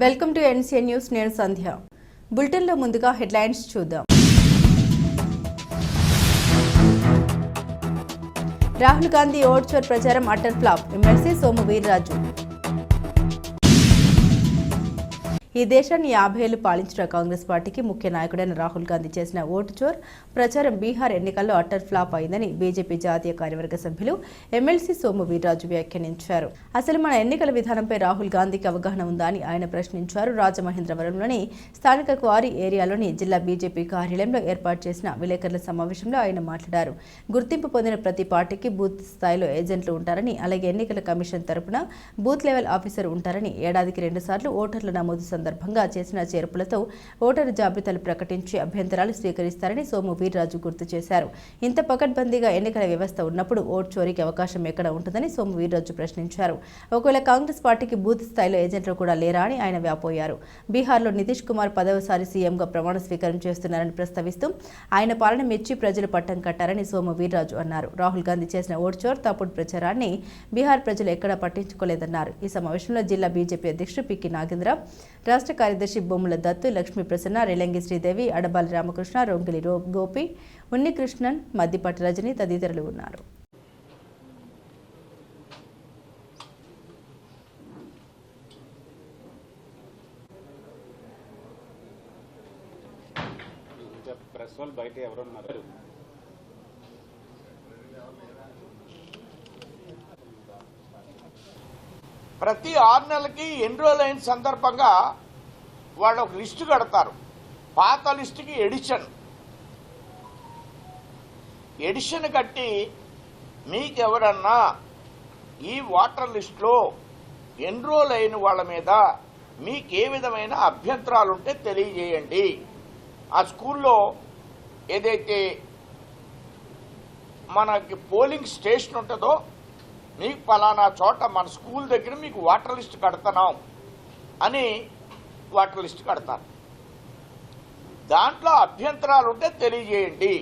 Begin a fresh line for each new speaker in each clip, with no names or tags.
Welcome to NCN news నేను సంధ్య. బులెటిన్లో ముందుగా హెడ్లైన్స్ చూద్దాం. రాహుల్ గాంధీ ఓడ్చోర్ ప్రచారం utter flop. MLC Somu Veerraju. ఈ దేశాన్ని యాభై పాలించిన కాంగ్రెస్ పార్టీకి ముఖ్య నాయకుడైన రాహుల్ గాంధీ చేసిన ఓటు చోర్ ప్రచారం బీహార్ ఎన్నికల్లో అట్టర్ ఫ్లాప్ అయిందని బీజేపీ జాతీయ కార్యవర్గ సభ్యులు ఎమ్మెల్సీ సోము వీర్రాజు వ్యాఖ్యానించారు. అసలు మన ఎన్నికల విధానంపై రాహుల్ గాంధీకి అవగాహన ఉందా అని ఆయన ప్రశ్నించారు. రాజమహేంద్రవరంలోని స్థానిక క్వారీ ఏరియాలోని జిల్లా బీజేపీ కార్యాలయంలో ఏర్పాటు చేసిన విలేకరుల సమావేశంలో ఆయన మాట్లాడారు. గుర్తింపు పొందిన ప్రతి పార్టీకి బూత్ స్థాయిలో ఏజెంట్లు ఉంటారని అలాగే ఎన్నికల కమిషన్ తరపున బూత్ లెవెల్ ఆఫీసర్ ఉంటారని ఏడాదికి రెండుసార్లు ఓటర్ల నమోదు సందర్భంగా చేసిన చేర్పులతో ఓటరు జాబితాలు ప్రకటించి అభ్యంతరాలు స్వీకరిస్తారని సోము వీర్రాజు గుర్తు చేశారు. ఇంత పకడ్బందీగా ఎన్నికల వ్యవస్థ ఉన్నప్పుడు ఓటు చోరీకి అవకాశం ఎక్కడ ఉంటుందని సోము వీర్రాజు ప్రశ్నించారు. ఒకవేళ కాంగ్రెస్ పార్టీకి బూత్ స్థాయిలో ఏజెంట్లు కూడా లేరా అని ఆయన వ్యాపోయారు. బీహార్లో నితీష్ కుమార్ పదవసారి సీఎంగా ప్రమాణ స్వీకారం చేస్తున్నారని ప్రస్తావిస్తూ ఆయన పాలన మెచ్చి ప్రజలు పట్టం కట్టారని సోము వీర్రాజు అన్నారు. రాహుల్ గాంధీ చేసిన ఓటు చోర్ తప్పుడు ప్రచారాన్ని బీహార్ ప్రజలు ఎక్కడా పట్టించుకోలేదన్నారు. ఈ సమావేశంలో జిల్లా బీజేపీ అధ్యక్షుడు పికి నాగేంద్ర రాష్ట్ర కార్యదర్శి బొమ్మల దత్తు లక్ష్మీ ప్రసన్న రేలంగి శ్రీదేవి అడబాలి రామకృష్ణ రొంగిలి గోపి ఉన్నికృష్ణన్ మద్దిపాటి రజని తదితరులు ఉన్నారు.
ప్రెస్ వాళ్ళు బయట ఎవరున్నారు
ప్రతి ఆరు నెలలకి ఎన్రోల్ అయిన సందర్భంగా వాళ్ళు ఒక లిస్టు కడతారు. పాత లిస్టుకి ఎడిషన్. ఎడిషన్ కట్టి మీకెవరన్నా ఈ వాటర్ లిస్టులో ఎన్రోల్ అయిన వాళ్ళ మీద మీకు ఏ విధమైన అభ్యంతరాలు ఉంటే తెలియజేయండి. ఆ స్కూల్లో ఏదైతే మనకి పోలింగ్ స్టేషన్ ఉంటుందో మీకు పలానా చోట మన స్కూల్ దగ్గర మీకు వాటర్ లిస్ట్ కడతాం అని వాటర్ లిస్ట్ కడతారు దాంట్లో అభ్యంతరాలు ఉంటే తెలియజేయండి.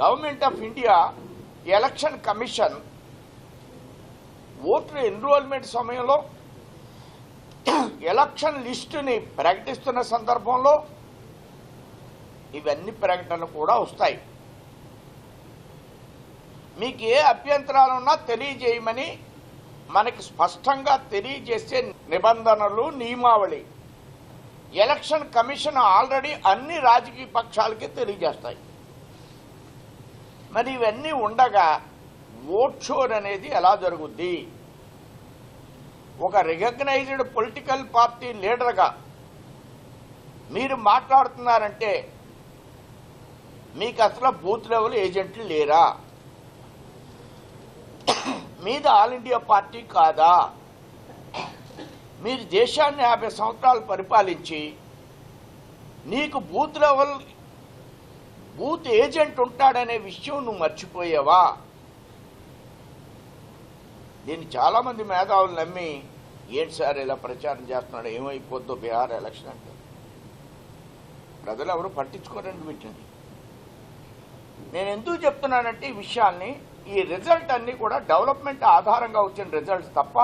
Government of India election commission voter enrolment సమయంలో ఎలక్షన్ లిస్టుని ప్రకటిస్తున్న సందర్భంలో ఇవన్నీ ప్రకటనలు కూడా వస్తాయి. మీకు ఏ అభ్యంతరాలు ఉన్నా తెలియజేయమని మనకి స్పష్టంగా తెలియజేసే నిబంధనలు నియమావళి. ఎలక్షన్ కమిషన్ ఆల్రెడీ అన్ని రాజకీయ పక్షాలకి తెలియజేస్తాయి. మరి ఇవన్నీ ఉండగా ఓట్ షోర్ అనేది ఎలా జరుగుద్ది? ఒక రికగ్నైజ్డ్ పొలిటికల్ పార్టీ లీడర్గా మీరు మాట్లాడుతున్నారంటే మీకు అసలు బూత్ లెవెల్ ఏజెంట్లు లేరా? మీద ఆల్ ఇండియా పార్టీ కాదా? మీరు దేశాన్ని యాభై సంవత్సరాలు పరిపాలించి నీకు బూత్ లెవెల్ బూత్ ఏజెంట్ ఉంటాడనే విషయం నువ్వు మర్చిపోయావా? దీన్ని చాలామంది మేధావులు నమ్మి ఏంటి సార్ ఇలా ప్రచారం చేస్తున్నాడు ఏమైపోద్దో బీహార్ ఎలక్షన్ అంటే? ప్రజలు ఎవరు పట్టించుకోరండి వీటిని. నేను ఎందుకు చెప్తున్నానంటే ఈ విషయాల్ని ఈ రిజల్ట్ అన్ని కూడా డెవలప్మెంట్ ఆధారంగా వచ్చిన రిజల్ట్స్ తప్ప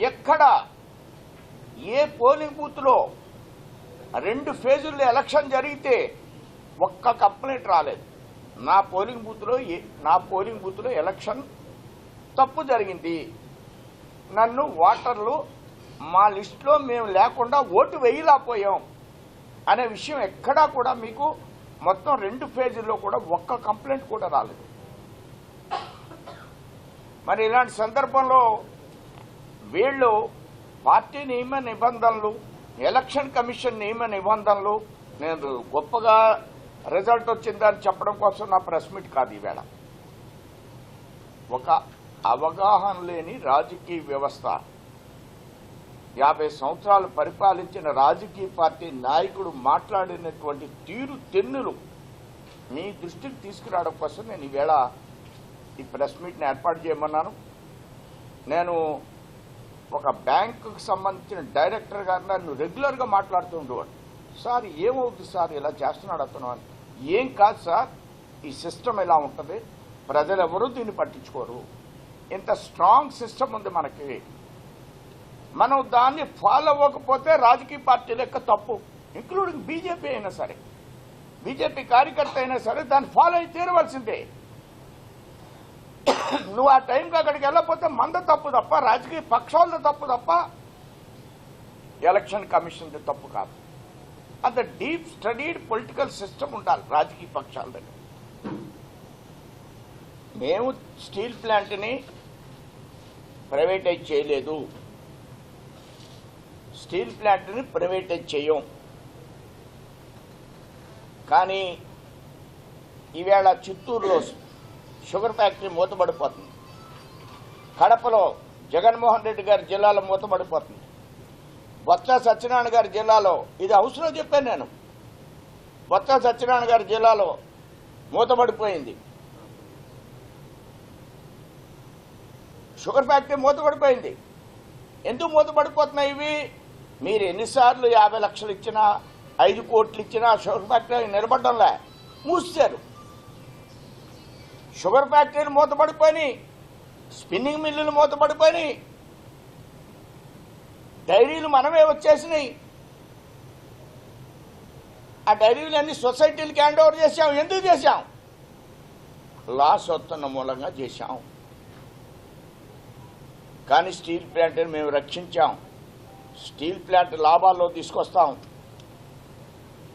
ఎక్కడ ఏ పోలింగ్ బూత్లో రెండు ఫేజుల్లో ఎలక్షన్ జరిగితే ఒక్క కంప్లైంట్ రాలేదు. నా పోలింగ్ బూత్లో ఏ- నా పోలింగ్ బూత్లో ఎలక్షన్ తప్పు జరిగింది. నన్ను ఓటర్లు మా లిస్టులో మేము లేకుండా ఓటు వేయలేకపోయాం అనే విషయం ఎక్కడా కూడా మీకు మొత్తం రెండు ఫేజీల్లో కూడా ఒక్క కంప్లైంట్ కూడా రాలేదు. మరి ఇలాంటి సందర్భంలో వీళ్ళు పార్టీ నియమ నిబంధనలు ఎలక్షన్ కమిషన్ నియమ నిబంధనలు నేను గొప్పగా రిజల్ట్ వచ్చిందని చెప్పడం కోసం నా ప్రెస్ మీట్ కాదు ఈవేళ. ఒక అవగాహన లేని రాజకీయ వ్యవస్థ యాభై సంవత్సరాలు పరిపాలించిన రాజకీయ పార్టీ నాయకుడు మాట్లాడినటువంటి తీరు తెన్నులు మీ దృష్టికి తీసుకురావడం కోసం నేను ఈవేళ ఈ ప్రెస్ మీట్ని ఏర్పాటు చేయమన్నాను. నేను ఒక బ్యాంకుకు సంబంధించిన డైరెక్టర్ గారు నన్ను రెగ్యులర్గా మాట్లాడుతూ ఉండేవాడు. సార్ ఏమవుతుంది సార్? ఇలా చేస్తున్నాడు అతను అని. ఏం కాదు సార్ ఈ సిస్టమ్ ఇలా ఉంటుంది? ప్రజలెవరూ దీన్ని పట్టించుకోరు. ఇంత స్ట్రాంగ్ సిస్టమ్ ఉంది మనకి. మనం దాన్ని ఫాలో అవ్వకపోతే రాజకీయ పార్టీ లెక్క తప్పు. ఇంక్లూడింగ్ బీజేపీ అయినా సరే. బీజేపీ కార్యకర్త అయినా సరే దాన్ని ఫాలో అయి తీరవలసిందే. నువ్వు ఆ టైంకి అక్కడికి వెళ్ళకపోతే మంద తప్పు తప్ప రాజకీయ పక్షాలది తప్పు తప్ప ఎలక్షన్ కమిషన్ది తప్పు కాదు. అంత డీప్ స్టడీడ్ పొలిటికల్ సిస్టమ్ ఉండాలి రాజకీయ పక్షాల దగ్గర. మేము స్టీల్ ప్లాంట్ని ప్రైవేటైజ్ చేయలేదు. స్టీల్ ప్లాంట్ని ప్రైవేటైజ్ చేయం. కానీ ఈవేళ చిత్తూరులో షుగర్ ఫ్యాక్టరీ మూతపడిపోతుంది. కడపలో జగన్మోహన్ రెడ్డి గారి జిల్లాలో మూతపడిపోతుంది. బొత్స సత్యనారాయణ గారి జిల్లాలో ఇది హౌస్లో చెప్పాను నేను బొత్స సత్యనారాయణ గారి జిల్లాలో మూతపడిపోయింది. Sugar factory మూతపడిపోయింది. ఎందుకు మూతపడిపోతున్నాయి ఇవి? మీరు ఎన్నిసార్లు యాభై లక్షలు ఇచ్చినా ఐదు కోట్లు ఇచ్చినా షుగర్ ఫ్యాక్టరీ నిలబడ్డంలే మూసారు షుగర్ ఫ్యాక్టరీలు మూతపడిపోయినాయి. స్పిన్నింగ్ మిల్లులు మూతపడిపోయినాయి. డైరీలు మనమే వచ్చేసినాయి. ఆ డైరీలు అన్ని సొసైటీలకి హ్యాండ్ ఓవర్ చేశాం. ఎందుకు చేశాం? లాస్ వస్తున్న మూలంగా చేశాం. కానీ స్టీల్ ప్లాంట్ని మేము రక్షించాం. స్టీల్ ప్లాంట్ లాభాల్లో తీసుకొస్తాం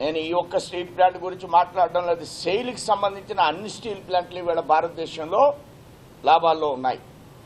నేను ఈ ఒక్క స్టీల్ ప్లాంట్ గురించి మాట్లాడడం లేదు. సెయిల్కి సంబంధించిన అన్ని స్టీల్ ప్లాంట్లు ఇవాళ భారతదేశంలో లాభాల్లో ఉన్నాయి.